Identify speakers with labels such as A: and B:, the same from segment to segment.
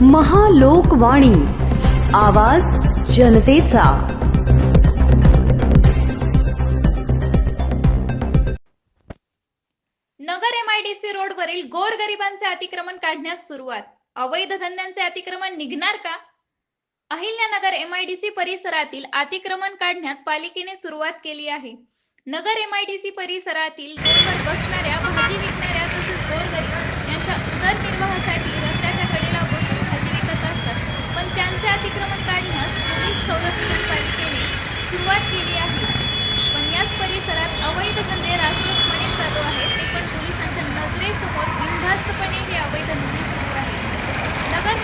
A: महालोकवाणी. आवाज जनतेचा.
B: नगर एमआयडीसी रोडवरील गोरगरिबांचे अतिक्रमण काढण्यास सुरुवात. अवैध धंद्यांचे अतिक्रमण निघणार का? अहिल्यानगर एमआयडीसी परिसरातील अतिक्रमण काढण्यात पालिकेने सुरुवात केली आहे. नगर एमआयडीसी परिसरातील रोडवर बसणाऱ्या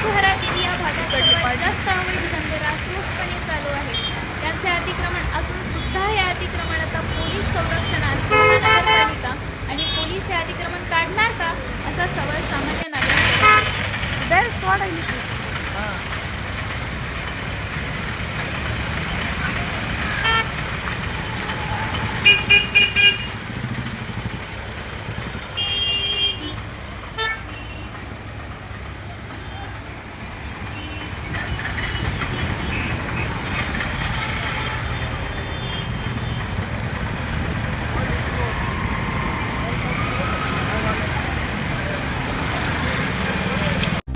B: शहरातील या भागात सर्वात जास्त अवैध धंदे रासरोसपणे चालू आहे. त्यांचे अतिक्रमण असून सुद्धा या अतिक्रमणाचा पोलीस संरक्षणात महानगरपालिका आणि पोलीस हे अतिक्रमण काढणार का असा सवाल सामान्य नागरिक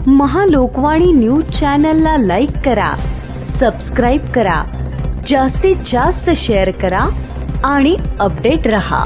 A: महालोकवाणी न्यूज चॅनलला लाईक करा सबस्क्राईब करा जास्तीत जास्त शेअर करा आणि अपडेट रहा.